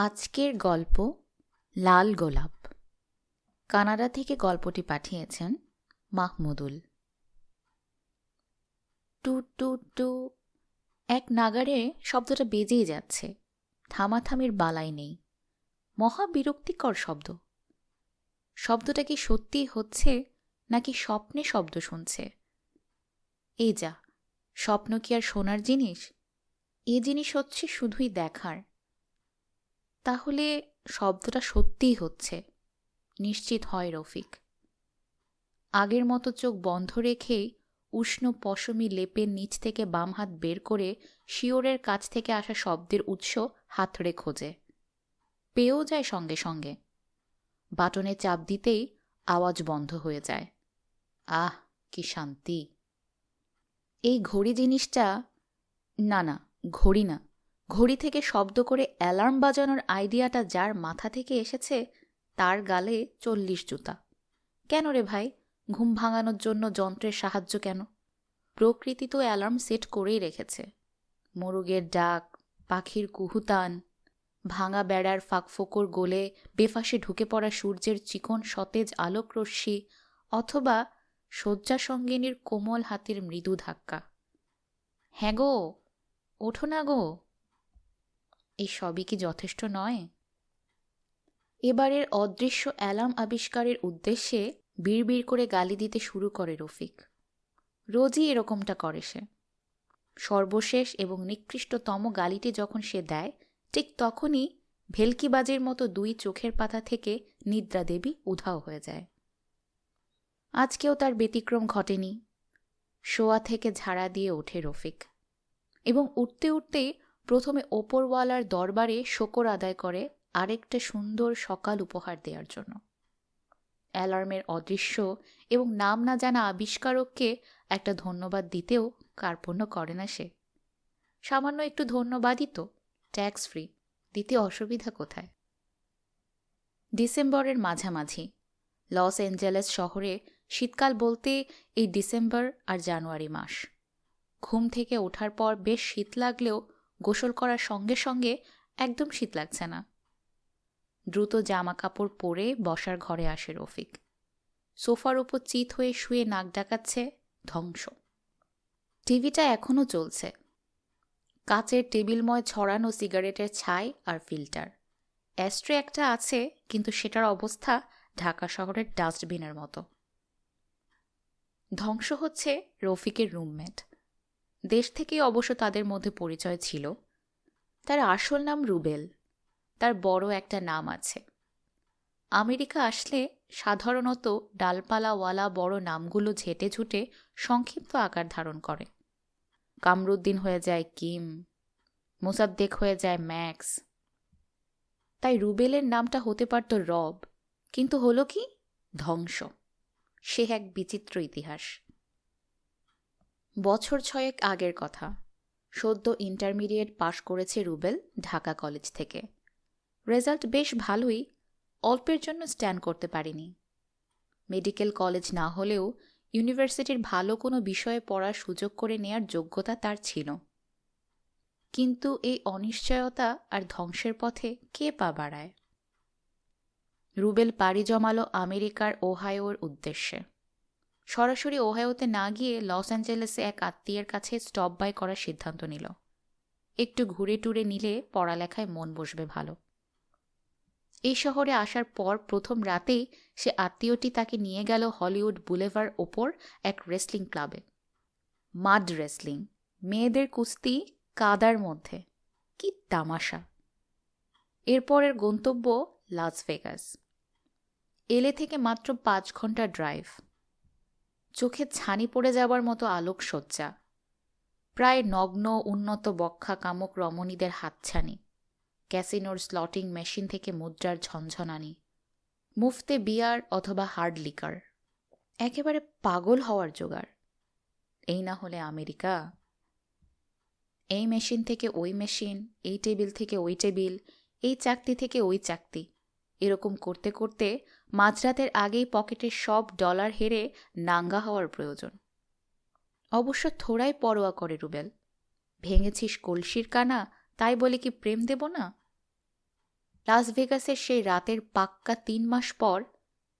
আজকের গল্প লাল গোলাপ। কানাডা থেকে গল্পটি পাঠিয়েছেন মাহমুদুল। Two two two. এক নাগারে শব্দটা বেজেই যাচ্ছে। থামাথামির বালাই নেই। মহা বিরক্তিকর শব্দ। শব্দটা কি সত্যিই হচ্ছে, নাকি স্বপ্নে শব্দ শুনছে? এই যা, স্বপ্ন কি আর শোনার জিনিস? এ জিনিস হচ্ছে শুধুই দেখার। তাহলে শব্দটা সত্যিই হচ্ছে। নিশ্চিত হয় রফিক। আগের মতো চোখ বন্ধ রেখেই উষ্ণ পশমি লেপের নিচ থেকে বাম হাত বের করে শিওরের কাছ থেকে আসা শব্দের উৎস হাতড়ে খোঁজে। পেয়েও যায় সঙ্গে সঙ্গে। বাটনে চাপ দিতেই আওয়াজ বন্ধ হয়ে যায়। আহ, কি শান্তি। এই ঘড়ি জিনিসটা, না না, ঘড়ি না। ঘড়ি থেকে শব্দ করে অ্যালার্ম বাজানোর আইডিয়াটা যার মাথা থেকে এসেছে, তার গালে চল্লিশ জুতা। কেন রে ভাই? ঘুম ভাঙানোর জন্য যন্ত্রের সাহায্য কেন? প্রকৃতি তো অ্যালার্ম সেট করেই রেখেছে। মোরগের ডাক, পাখির কুহুতান, ভাঙা বেড়ার ফাঁকফোকর গোলে বেফাসে ঢুকে পড়া সূর্যের চিকন সতেজ আলোকরশ্মি অথবা শয্যা সঙ্গিনীর কোমল হাতের মৃদু ধাক্কা। হ্যাঁ গো, ওঠো না গো। এই সবই কি যথেষ্ট নয়? এবারের অদৃশ্য অ্যালার্ম আবিষ্কারের উদ্দেশ্যে বিড়বিড় করে গালি দিতে শুরু করে রফিক। রোজই এরকমটা করে সে। সর্বশেষ এবং নিকৃষ্টতম গালিটি যখন সে দেয়, ঠিক তখনই ভেলকিবাজের মতো দুই চোখের পাতা থেকে নিদ্রা দেবী উধাও হয়ে যায়। আজকেও তার ব্যতিক্রম ঘটেনি। শোয়া থেকে ঝাড়া দিয়ে ওঠে রফিক। এবং উঠতে উঠতেই প্রথমে ওপরওয়ালার দরবারে শকর আদায় করে আরেকটা সুন্দর সকাল উপহার দেওয়ার জন্য। অ্যালার্মের অদৃশ্য এবং নাম না জানা আবিষ্কারককে একটা ধন্যবাদ দিতেও কার্পণ্য করে না সে। সামান্য একটু ধন্যবাদই তো ট্যাক্স ফ্রি দিতে অসুবিধা কোথায়? ডিসেম্বরের মাঝামাঝি, লস অ্যাঞ্জেলেস শহরে শীতকাল বলতে এই ডিসেম্বর আর জানুয়ারি মাস। ঘুম থেকে ওঠার পর বেশ শীত লাগলেও গোসল করার সঙ্গে সঙ্গে একদম শীত লাগছে না। দ্রুত জামা কাপড় পরে বসার ঘরে আসে রফিক। সোফার উপর চিত হয়ে শুয়ে নাক ডাকাচ্ছে ধ্বংস। টিভিটা এখনও চলছে। কাচের টেবিলময় ছড়ানো সিগারেটের ছাই আর ফিল্টার। অ্যাস্ট্রে একটা আছে, কিন্তু সেটার অবস্থা ঢাকা শহরের ডাস্টবিনের মতো। ধ্বংস হচ্ছে রফিকের রুমমেট। দেশ থেকেই অবশ্য তাদের মধ্যে পরিচয় ছিল। তার আসল নাম রুবেল। তার বড় একটা নাম আছে। আমেরিকা আসলে সাধারণত ডালপালাওয়ালা বড় নামগুলো ঝেটে ঝুটে সংক্ষিপ্ত আকার ধারণ করে। কামরুদ্দিন হয়ে যায় কিম। মোসাদ্দেক হয়ে যায় ম্যাক্স। তাই রুবেলের নামটা হতে পারত রব, কিন্তু হলো কি? ধ্বংস। সে এক বিচিত্র ইতিহাস। বছর ছয়েক আগের কথা। সদ্য ইন্টারমিডিয়েট পাশ করেছে রুবেল ঢাকা কলেজ থেকে। রেজাল্ট বেশ ভালোই, অল্পের জন্য স্ট্যান্ড করতে পারিনি। মেডিকেল কলেজ না হলেও ইউনিভার্সিটির ভালো কোনো বিষয়ে পড়ার সুযোগ করে নেয়ার যোগ্যতা তার ছিল। কিন্তু এই অনিশ্চয়তা আর ধ্বংসের পথে কে পা বাড়ায়? রুবেল পাড়ি জমালো আমেরিকার ওহায়োর উদ্দেশ্যে। সরাসরি ওহায়োতে না গিয়ে লস অ্যাঞ্জেলেসে এক আত্মীয়ের কাছে স্টপ বাই করার সিদ্ধান্ত নিল। একটু ঘুরে টুরে নিলে পড়ালেখায় মন বসবে ভালো। এই শহরে আসার পর প্রথম রাতেই সে আত্মীয়টি তাকে নিয়ে গেল হলিউড বুলেভার ওপর এক রেসলিং ক্লাবে। মাড রেসলিং, মেয়েদের কুস্তি কাদার মধ্যে। কি তামাশা। এরপরের গন্তব্য লাস ভেগাস। এলে থেকে মাত্র পাঁচ ঘণ্টা ড্রাইভ। চোখে ছানি পড়ে যাবার মতো আলোকসজ্জা। প্রায় নগ্ন, উন্নত বক্ষা কামক রমণীদের হাতছানি, ক্যাসিনোর স্লটিং মেশিন থেকে মুদ্রার ঝনঝনানি, মুফতে বিয়ার অথবা হার্ড লিকার। একেবারে পাগল হওয়ার জোগাড়। এই না হলে আমেরিকা? এই মেশিন থেকে ওই মেশিন, এই টেবিল থেকে ওই টেবিল, এই চাকতি থেকে ওই চাকতি। এরকম করতে করতে মাঝরাতের আগেই পকেটের সব ডলার হেরে নাঙ্গা হওয়ার প্রয়োজন। অবশ্য থোড়াই পরোয়া করে রুবেল। ভেঙেছিস কলসির কানা, তাই বলে কি প্রেম দেব না? লাস ভেগাসের সেই রাতের পাক্কা তিন মাস পর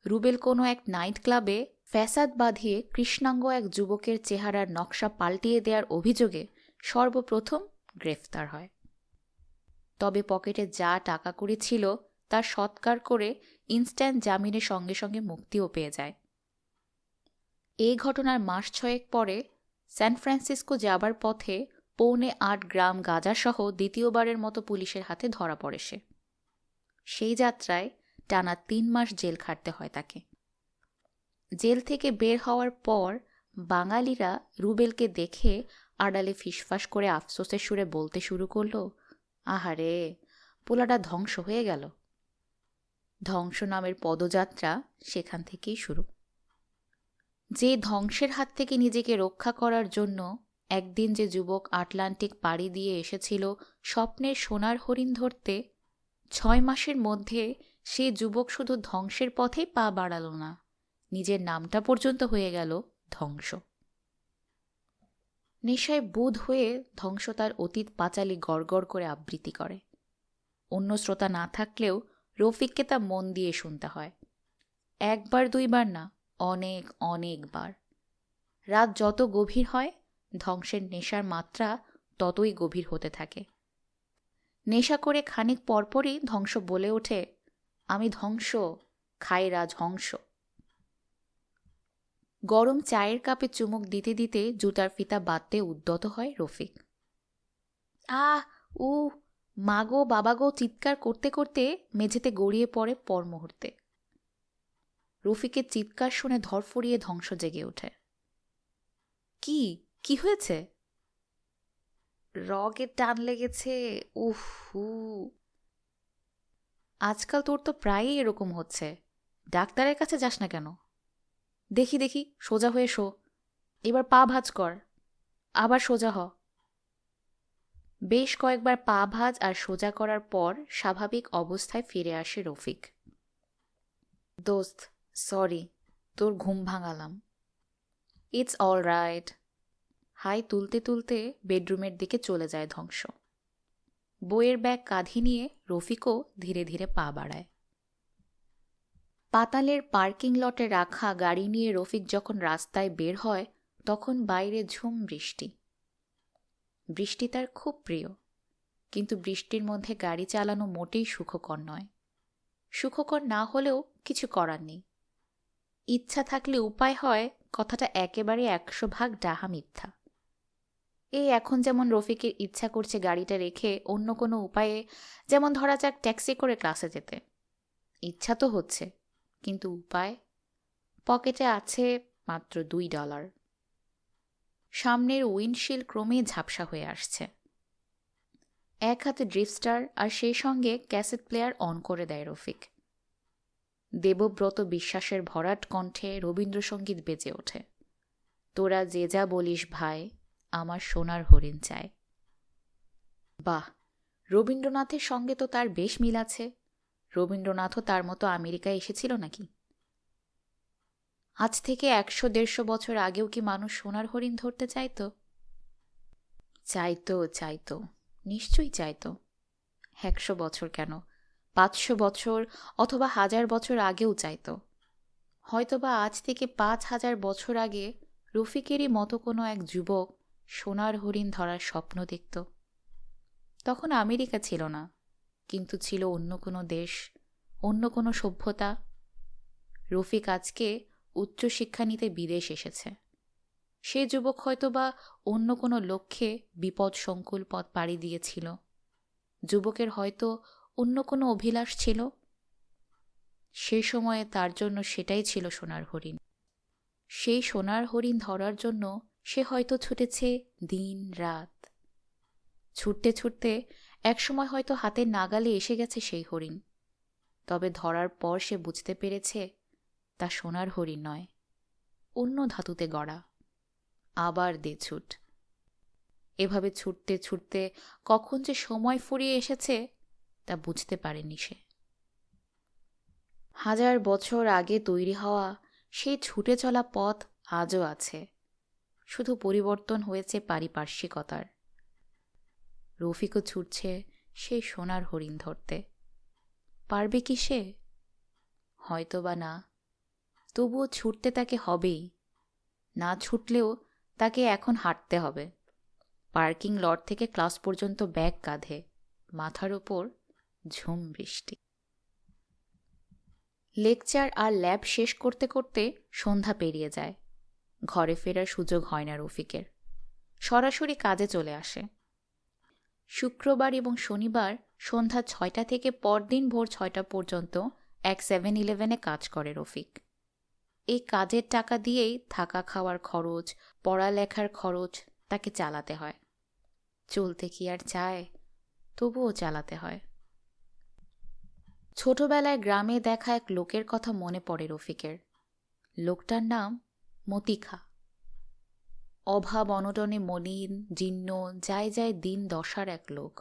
রুবেল কোনো এক নাইট ক্লাবে ফ্যাসাদ বাঁধিয়ে কৃষ্ণাঙ্গ এক যুবকের চেহারার নকশা পাল্টিয়ে দেওয়ার অভিযোগে সর্বপ্রথম গ্রেফতার হয়। তবে পকেটে যা টাকা কড়ি ছিল তার সৎকার করে ইনস্ট্যান্ট জামিনের সঙ্গে সঙ্গে মুক্তিও পেয়ে যায়। এই ঘটনার মাস ছয়েক পরে স্যান ফ্রান্সিসকো যাবার পথে পৌনে আট গ্রাম গাঁজাসহ দ্বিতীয়বারের মতো পুলিশের হাতে ধরা পড়ে সে। সেই যাত্রায় টানা তিন মাস জেল খাটতে হয় তাকে। জেল থেকে বের হওয়ার পর বাঙালিরা রুবেলকে দেখে আড়ালে ফিসফাস করে আফসোসের সুরে বলতে শুরু করল, আহারে, পোলাটা ধ্বংস হয়ে গেল। ধ্বংস নামের পদযাত্রা সেখান থেকেই শুরু। যে ধ্বংসের হাত থেকে নিজেকে রক্ষা করার জন্য একদিন যে যুবক আটলান্টিক পাড়ি দিয়ে এসেছিল স্বপ্নের সোনার হরিণ ধরতে, ছয় মাসের মধ্যে সে যুবক শুধু ধ্বংসের পথেই পা বাড়াল না, নিজের নামটা পর্যন্ত হয়ে গেল ধ্বংস। নেশায় বোধ হয়ে ধ্বংস তার অতীত পাঁচালি গড়গড় করে আবৃত্তি করে। অন্য শ্রোতা না থাকলেও রফিককে তা মন দিয়ে শুনতে হয়। একবার দুইবার না, অনেক অনেকবার রাত যত গভীর হয়, ধ্বংসের নেশার মাত্রা ততই গভীর হতে থাকে। নেশা করে খানিক পরপরই ধ্বংস বলে ওঠে, আমি ধ্বংস খাই রাজ হংস গরম চায়ের কাপে চুমুক দিতে দিতে জুতার ফিতা বাঁধতে উদ্যত হয় রফিক। আহ উ মাগো বাবাগো চিৎকার করতে করতে মেঝেতে গড়িয়ে পড়ে পর মুহূর্তে রফিকের চিৎকার শুনে ধরফরিয়ে ধ্বংস জেগে ওঠে। কি? কি হয়েছে? রগের টান লেগেছে উহ আজকাল তোর তো প্রায়ই এরকম হচ্ছে। ডাক্তারের কাছে যাস না কেন? দেখি দেখি, সোজা হয়ে শো। এবার পা ভাজ কর। আবার সোজা হ। বেশ কয়েকবার পা ভাজ আর সোজা করার পর স্বাভাবিক অবস্থায় ফিরে আসে রফিক। দোস্ত, সরি, তোর ঘুম ভাঙালাম। ইটস অল রাইট হাই তুলতে তুলতে বেডরুমের দিকে চলে যায় ধ্বংস। বইয়ের ব্যাগ কাঁধি নিয়ে রফিকও ধীরে ধীরে পা বাড়ায়। পাতালের পার্কিং লটে রাখা গাড়ি নিয়ে রফিক যখন রাস্তায় বের হয়, তখন বাইরে ঝুম বৃষ্টি। বৃষ্টি তার খুব প্রিয়। কিন্তু বৃষ্টির মধ্যে গাড়ি চালানো মোটেই সুখকর নয়। সুখকর না হলেও কিছু করার নেই। ইচ্ছা থাকলে উপায় হয় কথাটা একেবারে একশো ভাগ ডাহা মিথ্যা। এই এখন যেমন রফিকের ইচ্ছা করছে গাড়িটা রেখে অন্য কোনো উপায়ে, যেমন ধরা যাক ট্যাক্সি করে ক্লাসে যেতে। ইচ্ছা তো হচ্ছে, কিন্তু উপায়? পকেটে আছে মাত্র দুই ডলার। সামনের উইন্ডশিল ক্রমে ঝাপসা হয়ে আসছে। এক হাতে ড্রিফস্টার আর সেই সঙ্গে ক্যাসেট প্লেয়ার অন করে দেয় রফিক। দেবব্রত বিশ্বাসের ভরাট কণ্ঠে রবীন্দ্রসঙ্গীত বেজে ওঠে। তোরা যে যা বলিস ভাই, আমার সোনার হরিণ চায় বাহ, রবীন্দ্রনাথের সঙ্গে তো তার বেশ মিল আছে। রবীন্দ্রনাথও তার মতো আমেরিকায় এসেছিল নাকি? আজ থেকে একশো দেড়শো বছর আগেও কি মানুষ সোনার হরিণ ধরতে চাইতো? চাইতো চাইতো। নিশ্চয়ই চাইতো। একশো বছর কেন? পাঁচশো বছর অথবা হাজার বছর আগেও চাইতো। হয়তোবা আজ থেকে পাঁচ হাজার বছর আগে রফিকেরই মতো কোনো এক যুবক সোনার হরিণ ধরার স্বপ্ন দেখত। তখন আমেরিকা ছিল না, কিন্তু ছিল অন্য কোনো দেশ, অন্য কোনো সভ্যতা। রফিক আজকে উচ্চশিক্ষা নিতে বিদেশ এসেছে। সে যুবক হয়তোবা অন্য কোনো লক্ষ্যে বিপদ সংকুল পথ পাড়ি দিয়েছিল। যুবকের হয়তো অন্য কোনো অভিলাষ ছিল। সে সময়ে তার জন্য সেটাই ছিল সোনার হরিণ। সেই সোনার হরিণ ধরার জন্য সে হয়তো ছুটেছে দিন, রাত। ছুটতে ছুটতে একসময় হয়তো হাতের নাগালে এসে গেছে সেই হরিণ। তবে ধরার পর সে বুঝতে পেরেছে তা সোনার হরিণ নয়, অন্য ধাতুতে গড়া। আবার দে ছুট। এভাবে ছুটতে ছুটতে কখন যে সময় ফুরিয়ে এসেছে, তা বুঝতে পারেনি সে। হাজার বছর আগে তৈরি হওয়া সেই ছুটে চলা পথ আজও আছে। শুধু পরিবর্তন হয়েছে পারিপার্শ্বিকতার। রফিকও ছুটছে সেই সোনার হরিণ ধরতে। পারবে কি সে? হয়তো বা না। তবুও ছুটতে তাকে হবেই। না ছুটলেও তাকে এখন হাঁটতে হবে। পার্কিং লট থেকে ক্লাস পর্যন্ত ব্যাগ কাঁধে, মাথার ওপর ঝুম বৃষ্টি। লেকচার আর ল্যাব শেষ করতে করতে সন্ধ্যা পেরিয়ে যায়। ঘরে ফেরার সুযোগ হয় না রফিকের। সরাসরি কাজে চলে আসে। শুক্রবার এবং শনিবার সন্ধ্যা ছয়টা থেকে পরদিন ভোর ছয়টা পর্যন্ত এক সেভেন ইলেভেনে কাজ করে রফিক। এই কাজের টাকা দিয়েই থাকা খাওয়ার খরচ, পড়ালেখার খরচ তাকে চালাতে হয়। চলতে কি আর চায়? তবুও চালাতে হয়। ছোটবেলায় গ্রামে দেখা এক লোকের কথা মনে পড়ে রফিকের। লোকটার নাম মতিখা। অভাব, অনটনে মলিন, জীর্ণ, যায় যায় দিন দশার এক লোক।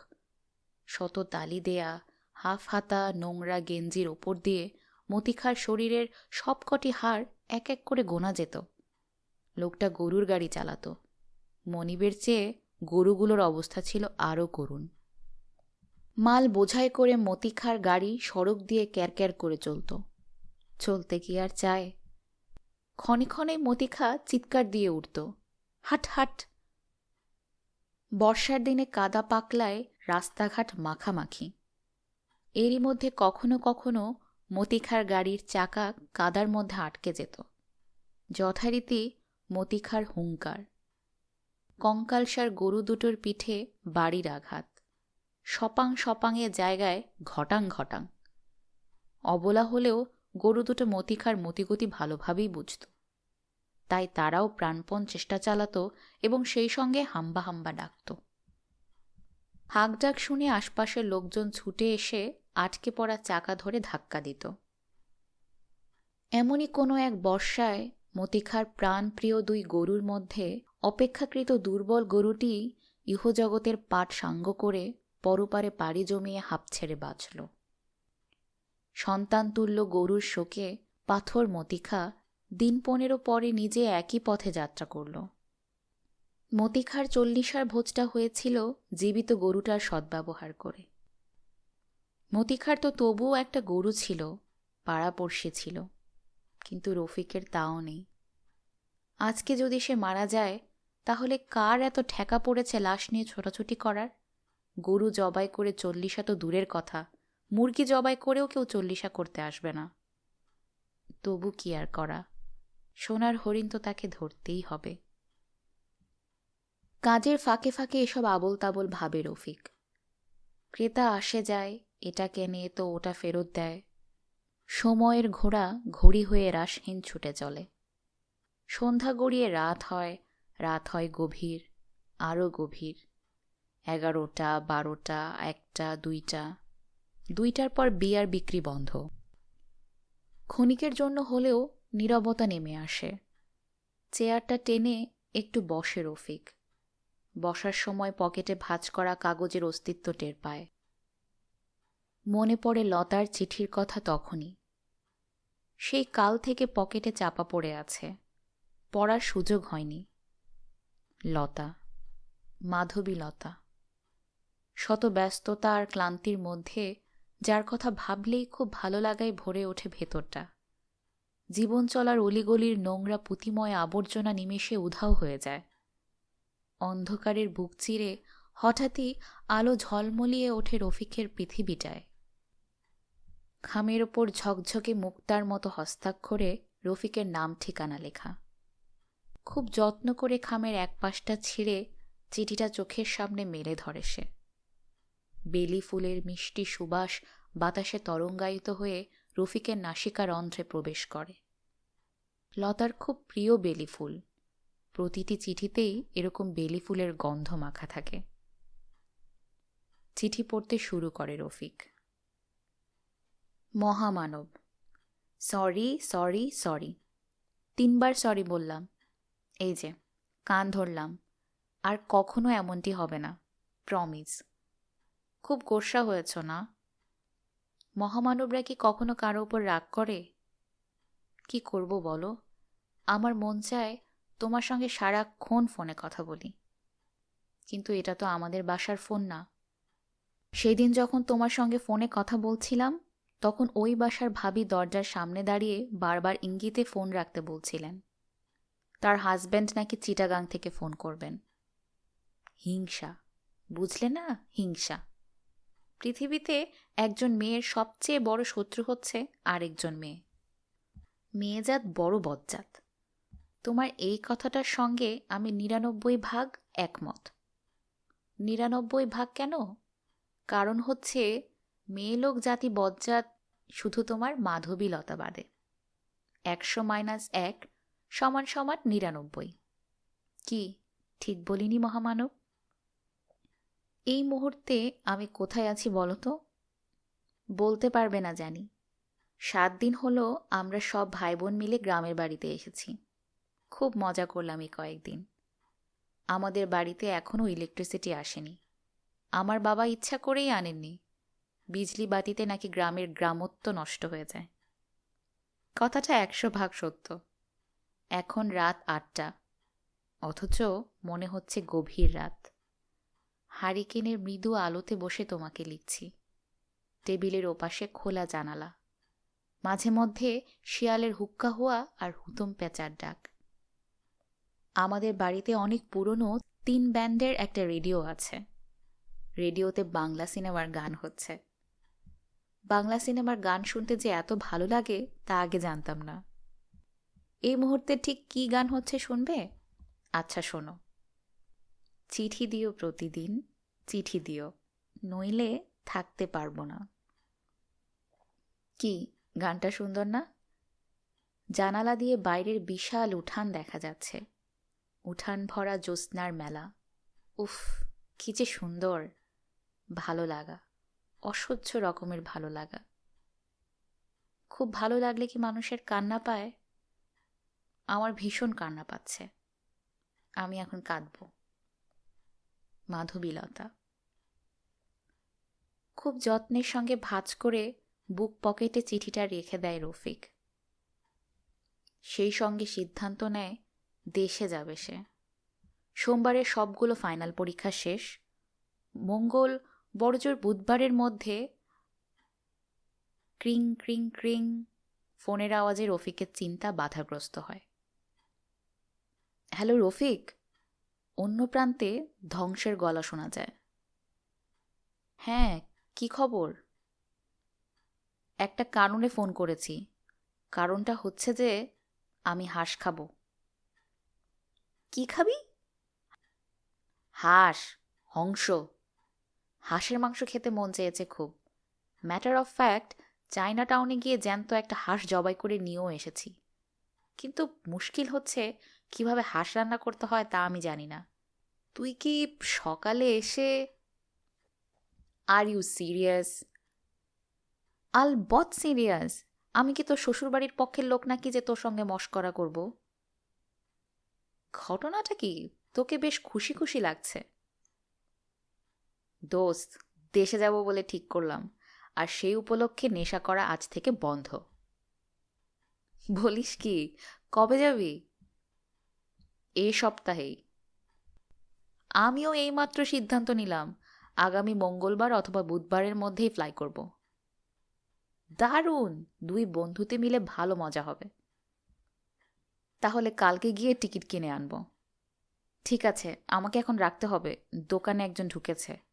শত তালি দেয়া, হাফ হাতা নোংরা গেঞ্জির ওপর দিয়ে মতিখার শরীরের সবকটি হাড় এক এক করে গোনা যেত। লোকটা গরুর গাড়ি চালাত। মনিবের চেয়ে গরুগুলোর অবস্থা ছিল আরও করুণ। মাল বোঝাই করে মতিখার গাড়ি সড়ক দিয়ে ক্যারক্যার করে চলত। চলতে কি আর চায়? ক্ষণে ক্ষণে মতিখা চিৎকার দিয়ে উঠত। হাট হাট। বর্ষার দিনে কাদা পাকলায় রাস্তাঘাট মাখামাখি। এরই মধ্যে কখনো কখনো মতিখার গাড়ির চাকা কাদার মধ্যে আটকে যেত। যথারীতি মতিখার হুঙ্কার। কঙ্কালসার গরু দুটোর পিঠে বাড়ির আঘাত। সপাং সপাংয়ে জায়গায় ঘটাং ঘটাং। অবলা হলেও গরু দুটো মতিখার মতিগতি ভালোভাবেই বুঝত। তাই তারাও প্রাণপণ চেষ্টা চালাত এবং সেই সঙ্গে হাম্বা হাম্বা ডাকত। হাঁকডাক শুনে আশপাশের লোকজন ছুটে এসে আটকে পড়া চাকা ধরে ধাক্কা দিত। এমনই কোনো এক বর্ষায় মতিখার প্রাণপ্রিয় দুই গরুর মধ্যে অপেক্ষাকৃত দুর্বল গরুটি ইহজগতের পাট সাঙ্গ করে পরপারে পাড়ি জমিয়ে হাঁপ ছেড়ে বাঁচল। সন্তানতুল্য গরুর শোকে পাথর মতিখা দিন পনেরো পরে নিজে একই পথে যাত্রা করল। মতিখার চল্লিশার ভোজটা হয়েছিল জীবিত গরুটার সদ্ব্যবহার করে। মতিখার তো তবুও একটা গরু ছিল পাড়াপড়শি ছিল, কিন্তু রফিকের তাও নেই। আজকে যদি সে মারা যায়, তাহলে কার এত ঠেকা পড়েছে লাশ নিয়ে ছোটাছুটি করার? গরু জবাই করে চল্লিশা তো দূরের কথা, মুরগি জবাই করেও কেউ চল্লিশা করতে আসবে না। তবু কি আর করা, সোনার হরিণ তো তাকে ধরতেই হবে। কাজের ফাঁকে ফাঁকে এসব আবল তাবল ভাবে রফিক। ক্রেতা আসে যায় এটা কেনে তো ওটা ফেরত দেয়। সময়ের ঘোড়া ঘড়ি হয়ে রাসহীন ছুটে চলে। সন্ধ্যা গড়িয়ে রাত হয় রাত হয় গভীর আরও গভীর। এগারোটা, বারোটা, একটা, দুইটা, দুইটার পর বিয়ার বিক্রি বন্ধ। ক্ষণিকের জন্য হলেও নীরবতা নেমে আসে। চেয়ারটা টেনে একটু বসে রফিক। বসার সময় পকেটে ভাঁজ করা কাগজের অস্তিত্ব টের পায়। মনে পড়ে লতার চিঠির কথা তখনই। সেই কাল থেকে পকেটে চাপা পড়ে আছে। পড়ার সুযোগ হয়নি। লতা, মাধবী লতা। শত ব্যস্ততা আর ক্লান্তির মধ্যে যার কথা ভাবলেই খুব ভালো লাগায় ভরে ওঠে ভেতরটা। জীবন চলার অলিগলির নোংরা পুঁতিময় আবর্জনা নিমেষে উধাও হয়ে যায়। অন্ধকারের বুক চিরে হঠাৎই আলো ঝলমলিয়ে ওঠে রফিকের পৃথিবীটায়। খামের ওপর ঝকঝকে মুক্তার মতো হস্তাক্ষরে রফিকের নাম ঠিকানা লেখা। খুব যত্ন করে খামের এক পাশটা ছিঁড়ে চিঠিটা চোখের সামনে মেলে ধরে সে। বেলি ফুলের মিষ্টি সুবাস বাতাসে তরঙ্গায়িত হয়ে রফিকের নাসিকার অন্ধ্রে প্রবেশ করে। লতার খুব প্রিয় বেলি ফুল। প্রতিটি চিঠিতেই এরকম বেলি ফুলের গন্ধ মাখা থাকে। চিঠি পড়তে শুরু করে রফিক। মহামানব। Sorry sorry sorry. তিনবার সরি বললাম। এই যে, কান ধরলাম। আর কখনো এমনটি হবে না প্রমিস খুব গোসা হয়েছ না? মহামানবরা কি কখনো কারও উপর রাগ করে? কি করব বলো? আমার মন চায় তোমার সঙ্গে সারাক্ষণ ফোনে কথা বলি। কিন্তু এটা তো আমাদের বাসার ফোন না। সেদিন যখন তোমার সঙ্গে ফোনে কথা বলছিলাম তখন ওই বাসার ভাবি দরজার সামনে দাঁড়িয়ে বারবার ইঙ্গিতে ফোন রাখতে বলছিলেন। তার হাজব্যান্ড নাকি চিটাগাং থেকে ফোন করবেন। হিংসা। বুঝলে না? হিংসা। পৃথিবীতে একজন মেয়ের সবচেয়ে বড় শত্রু হচ্ছে আরেকজন মেয়ে। মেয়েজাত বড় বজ্জাত তোমার এই কথাটার সঙ্গে আমি নিরানব্বই ভাগ একমত। নিরানব্বই ভাগ কেন? কারণ হচ্ছে মেয়ে লোক জাতি বজ্জাত শুধু তোমার মাধবীলতা বাদে। একশো মাইনাস এক সমান সমান নিরানব্বই। কি, ঠিক বলিনি মহামানব? এই মুহূর্তে আমি কোথায় আছি বলো তো? বলতে পারবে না জানি। সাত দিন হলো আমরা সব ভাই বোন মিলে গ্রামের বাড়িতে এসেছি। খুব মজা করলাম এই কয়েকদিন। আমাদের বাড়িতে এখনও ইলেকট্রিসিটি আসেনি। আমার বাবা ইচ্ছা করেই আনেননি। বিজলি বাতিতে নাকি গ্রামের গ্রামত্ব নষ্ট হয়ে যায়। কথাটা একশো ভাগ সত্য। এখন রাত আটটা। অথচ মনে হচ্ছে গভীর রাত। হারিকেনের মৃদু আলোতে বসে তোমাকে লিখছি। টেবিলের ওপাশে খোলা জানালা। মাঝে মধ্যে শিয়ালের হুক্কা হওয়া আর হুতুম পেঁচার ডাক। আমাদের বাড়িতে অনেক পুরনো তিন ব্যান্ডের একটা রেডিও আছে। রেডিওতে বাংলা সিনেমার গান হচ্ছে। বাংলা সিনেমার গান শুনতে যে এত ভালো লাগে, তা আগে জানতাম না। এই মুহূর্তে ঠিক কি গান হচ্ছে শুনবে? আচ্ছা শোনো। চিঠি দিও প্রতিদিন, চিঠি দিও, নইলে থাকতে পারব না। কি, গানটা সুন্দর না? জানালা দিয়ে বাইরের বিশাল উঠান দেখা যাচ্ছে। উঠান ভরা জ্যোৎস্নার মেলা। উফ, কি যে সুন্দর, ভালো লাগা। অসহ্য রকমের ভালো লাগা। খুব ভালো লাগলে কি মানুষের কান্না পায়? আমার ভীষণ কান্না পাচ্ছে। আমি এখন কাঁদব। মাধবীলতা। খুব যত্নের সঙ্গে ভাজ করে বুক পকেটে চিঠিটা রেখে দেয় রফিক। সেই সঙ্গে সিদ্ধান্ত নেয়, দেশে যাবে সে। সোমবারের সবগুলো ফাইনাল পরীক্ষা শেষ। মঙ্গল বড়জোর বুধবারের মধ্যে ক্রিং ক্রিং ক্রিং ফোনের আওয়াজে রফিকের চিন্তা বাধাগ্রস্ত হয়। হ্যালো রফিক, অন্য প্রান্তে ধ্বংসের গলা শোনা যায়। হ্যাঁ কি খবর? একটা কারণে ফোন করেছি। কারণটা হচ্ছে যে আমি হাঁস খাব। কি খাবি? হাঁস, হংস। হাঁসের মাংস খেতে মন চেয়েছে খুব। ম্যাটার অফ ফ্যাক্ট চায়না টাউনে গিয়ে জ্যান্ত একটা হাঁস জবাই করে নিয়েও এসেছি। কিন্তু মুশকিল হচ্ছে কীভাবে হাঁস রান্না করতে হয় তা আমি জানি না। তুই কি সকালে এসে আর ইউ সিরিয়াস আল বট সিরিয়াস, আমি কি তোর শ্বশুরবাড়ির পক্ষের লোক নাকি যে তোর সঙ্গে মস্করা করব? ঘটনাটা কি? তোকে বেশ খুশি খুশি লাগছে। দোস্ত, দেশে যাব বলে ঠিক করলাম। আর সেই উপলক্ষে নেশা করা আজ থেকে বন্ধ। বলিস কি? কবে যাবি? এ সপ্তাহেই। আমিও এইমাত্র সিদ্ধান্ত নিলাম, আগামী মঙ্গলবার অথবা বুধবারের মধ্যেই ফ্লাই করব। দারুণ! দুই বন্ধুতে মিলে ভালো মজা হবে। তাহলে কালকে গিয়ে টিকিট কিনে আনব। ঠিক আছে, আমাকে এখন রাখতে হবে, দোকানে একজন ঢুকেছে।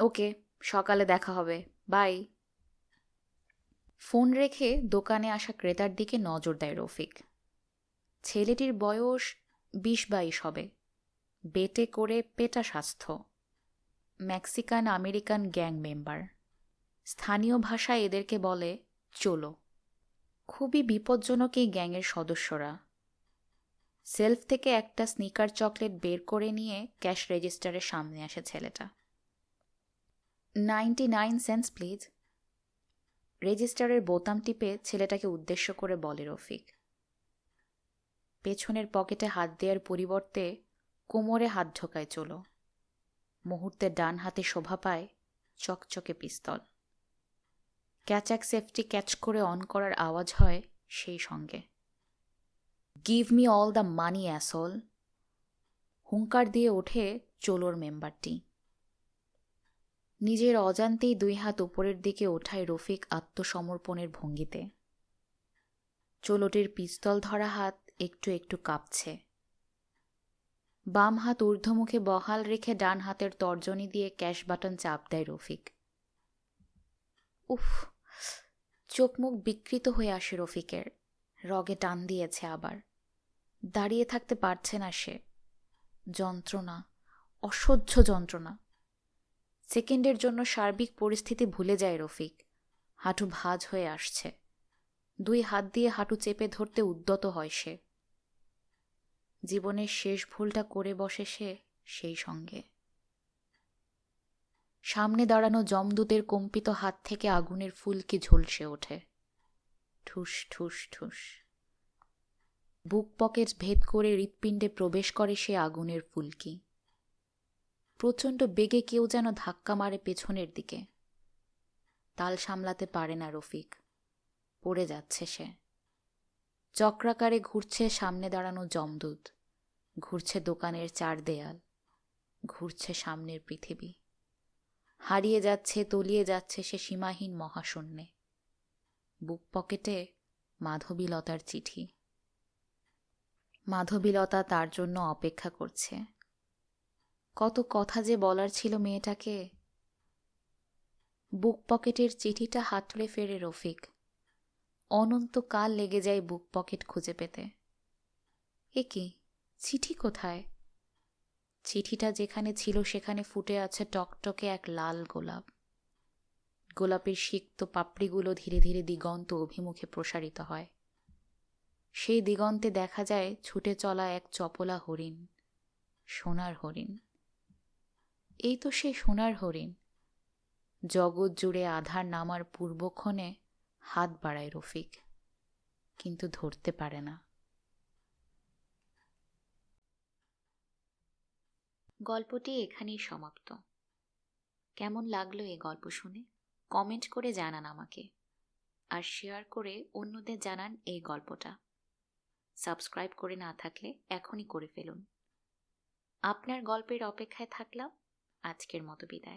ওকে, সকালে দেখা হবে। বাই। ফোন রেখে দোকানে আসা ক্রেতার দিকে নজর দেয় রফিক। ছেলেটির বয়স বিশ বাইশ হবে। বেটে করে পেটা স্বাস্থ্য। Mexican American gang member. স্থানীয় ভাষায় এদেরকে বলে, চলো। খুবই বিপজ্জনক এই গ্যাংয়ের সদস্যরা। সেলফ থেকে একটা স্নিকার চকলেট বের করে নিয়ে ক্যাশ রেজিস্টারের সামনে আসে ছেলেটা। Ninety nine cents please. রেজিস্টারের বোতাম টিপে ছেলেটাকে উদ্দেশ্য করে বলে রফিক। পেছনের পকেটে হাত দেওয়ার পরিবর্তে কোমরে হাত ঢোকায় চলো। মুহূর্তে ডান হাতে শোভা পায় চকচকে পিস্তল। ক্যাচাক সেফটি ক্যাচ করে অন করার আওয়াজ হয় সেই সঙ্গে। Give me all the money asshole হুঙ্কার দিয়ে ওঠে চোলোর মেম্বারটি। নিজের অজান্তেই দুই হাত উপরের দিকে ওঠায় রফিক আত্মসমর্পণের ভঙ্গিতে। চোলটির পিস্তল ধরা হাত একটু একটু কাঁপছে। বাম হাত ঊর্ধ্বমুখে বহাল রেখে ডান হাতের তর্জনী দিয়ে ক্যাশ বাটন চাপ দেয় রফিক। উফ চোখ মুখ বিকৃত হয়ে আসে রফিকের। রগে টান দিয়েছে আবার। দাঁড়িয়ে থাকতে পারছে না সে। যন্ত্রণা, অসহ্য যন্ত্রণা। সেকেন্ডের জন্য সার্বিক পরিস্থিতি ভুলে যায় রফিক। হাঁটু ভাজ হয়ে আসছে। দুই হাত দিয়ে হাঁটু চেপে ধরতে উদ্যত হয় সে। জীবনের শেষ ভুলটা করে বসে সে সেই সঙ্গে। সামনে দাঁড়ানো জমদূতের কম্পিত হাত থেকে আগুনের ফুলকি ঝলসে ওঠে। ঠুস ঠুস ঠুস। বুক পকেট ভেদ করে হৃৎপিণ্ডে প্রবেশ করে সে আগুনের ফুলকি। প্রচণ্ড বেগে কেউ যেন ধাক্কা মারে পেছনের দিকে। তাল সামলাতে পারে না রফিক। পড়ে যাচ্ছে সে। চক্রাকারে ঘুরছে সামনে দাঁড়ানো জমদূত ঘুরছে দোকানের চার দেয়াল। ঘুরছে সামনের পৃথিবী। হারিয়ে যাচ্ছে, তলিয়ে যাচ্ছে সে সীমাহীন মহাশূন্যে। বুক পকেটে মাধবীলতার চিঠি। মাধবীলতা তার জন্য অপেক্ষা করছে। কত কথা যে বলার ছিল মেয়েটাকে। বুক পকেটের চিঠিটা হাতড়ে ফেরে রফিক। অনন্তকাল লেগে যায় বুক পকেট খুঁজে পেতে। এ কি? চিঠি কোথায়? চিঠিটা যেখানে ছিল সেখানে ফুটে আছে টকটকে এক লাল গোলাপ। গোলাপের সিক্ত পাপড়িগুলো ধীরে ধীরে দিগন্ত অভিমুখে প্রসারিত হয়। সেই দিগন্তে দেখা যায় ছুটে চলা এক চপলা হরিণ, সোনার হরিণ। এই তো সে সোনার হরিণ। জগৎ জুড়ে আধার নামার পূর্বক্ষণে হাত বাড়ায় রফিক, কিন্তু ধরতে পারে না। গল্পটি এখানেই সমাপ্ত। কেমন লাগল এই গল্প শুনে? কমেন্ট করে জানান আমাকে। আর শেয়ার করে অন্যদের জানান এই গল্পটা। সাবস্ক্রাইব করে না থাকলে এখনই করে ফেলুন। আপনার গল্পের অপেক্ষায় থাকলাম। আজকের মতো বিদায়।